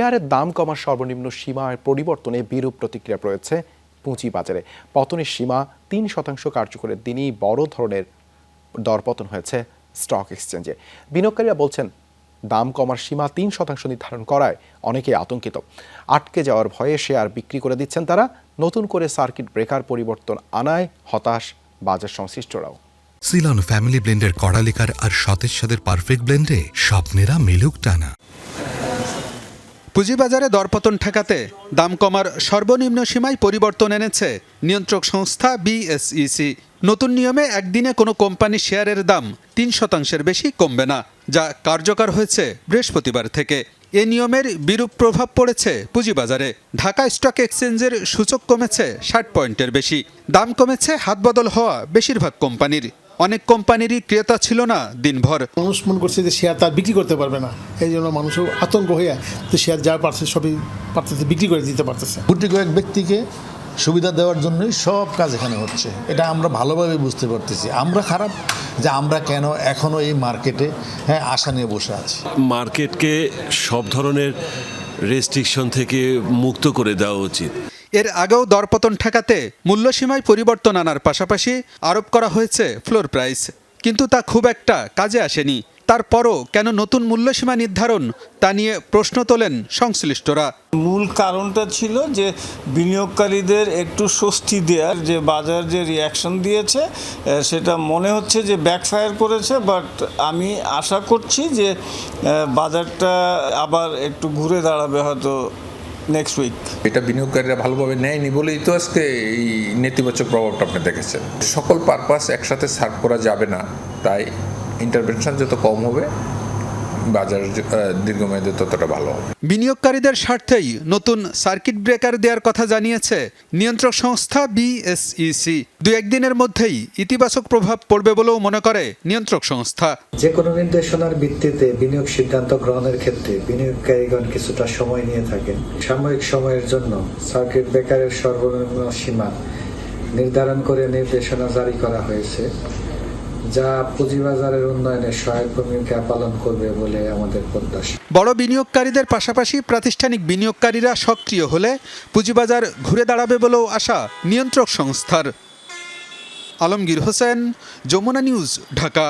শেয়ারের দাম কমার সর্বনিম্ন সীমার পরিবর্তনে বিরূপ প্রতিক্রিয়া রয়েছে পুঁজি বাজারে পতনের সীমা তিন শতাংশ কার্যকরের দিনই বড় ধরনের দরপতন হয়েছে স্টক এক্সচেঞ্জে। বিনিয়োগকারীরা বলছেন, দাম কমার সীমা তিন শতাংশ নির্ধারণ করায় অনেকেই আতঙ্কিত। আটকে যাওয়ার ভয়ে শেয়ার বিক্রি করে দিচ্ছেন তারা, নতুন করে সার্কিট ব্রেকার পরিবর্তন আনায় হতাশ বাজার সংশ্লিষ্টরাও। সিলন ফ্যামিলি ব্লেন্ডের কড়ালিকার আর সতেজ সাদের পারফেক্ট ব্লেন্ডে স্বপ্নেরা মেলুক টানা। পুঁজিবাজারে দরপতন ঠেকাতে দাম কমার সর্বনিম্ন সীমায় পরিবর্তন এনেছে নিয়ন্ত্রক সংস্থা বিএসইসি নতুন নিয়মে একদিনে কোনো কোম্পানি শেয়ারের দাম তিন শতাংশের বেশি কমবে না, যা কার্যকর হয়েছে বৃহস্পতিবার থেকে। এ নিয়মের বিরূপ প্রভাব পড়েছে পুঁজিবাজারে। ঢাকা স্টক এক্সচেঞ্জের সূচক কমেছে ষাট পয়েন্টের বেশি। দাম কমেছে হাতবদল হওয়া বেশিরভাগ কোম্পানির। অনেক কোম্পানিরই ক্রেতা ছিল না দিনভর। মানুষ মনে করছে যে শেয়ার তার বিক্রি করতে পারবে না। এই জন্য মানুষও আতঙ্ক হয়ে তো শেয়ার যা পারছে সবই পারতেছে বিক্রি করে দিতে পারতেছে। গুটি কয়েক ব্যক্তিকে সুবিধা দেওয়ার জন্যই সব কাজ এখানে হচ্ছে। এটা আমরা ভালোভাবে বুঝতে পারতেছি। আমরা খারাপ যে আমরা কেন এখনও এই মার্কেটে হ্যাঁ আশা নিয়ে বসে আছি। মার্কেটকে সব ধরনের রেস্ট্রিকশন থেকে মুক্ত করে দেওয়া উচিত। এর আগেও দরপতন ঠেকাতে মূল্যসীমায় পরিবর্তন আনার পাশাপাশি আরোপ করা হয়েছে ফ্লোর প্রাইস। কিন্তু তা খুব একটা কাজে আসেনি। তারপরও কেন নতুন মূল্যসীমা নির্ধারণ তা নিয়ে প্রশ্ন তোলেন সংশ্লিষ্টরা। মূল কারণটা ছিল যে বিনিয়োগকারীদের একটু স্বস্তি দেওয়ার যে বাজার যে রিয়াকশন দিয়েছে সেটা মনে হচ্ছে যে ব্যাকফায়ার করেছে বাট আমি আশা করছি যে বাজারটা আবার একটু ঘুরে দাঁড়াবে হয়তো নেক্সট উইক এটা বিনিয়োগকারীরা ভালোভাবে নেয়নি বলেই তো আজকে এই নেতিবাচক প্রভাবটা আপনি দেখেছেন। সকল পারপাস একসাথে সার্ভ করা যাবে না, তাই ইন্টারভেনশন যত কম হবে বাজার য- দীর্ঘমেয়াদে ততটা ভালো। হবে বিনিয়োগকারীদের স্বার্থেই নতুন সার্কিট ব্রেকার দেওয়ার কথা জানিয়েছে নিয়ন্ত্রক সংস্থা বিএসইসি। দু একদিনের মধ্যেই ইতিবাচক প্রভাব পড়বে বলেও মনে করে নিয়ন্ত্রক সংস্থা। যে কোনো নির্দেশনার ভিত্তিতে বিনিয়োগ সিদ্ধান্ত গ্রহণের ক্ষেত্রে বিনিয়োগকারীগণ কিছুটা সময় নিয়ে থাকেন। সাময়িক সময়ের জন্য সার্কিট ব্রেকারের সর্বনিম্ন সীমা নির্ধারণ করে নির্দেশনা জারি করা হয়েছে। যা পুঁজিবাজারের উন্নয়নে সহায়ক ভূমিকা পালন করবে বলে আমাদের প্রত্যাশা। বড় বিনিয়োগকারীদের পাশাপাশি প্রাতিষ্ঠানিক বিনিয়োগকারীরা সক্রিয় হলে পুঁজিবাজার ঘুরে দাঁড়াবে বলেও আশা নিয়ন্ত্রক সংস্থার। আলমগীর হোসেন, যমুনা নিউজ, ঢাকা।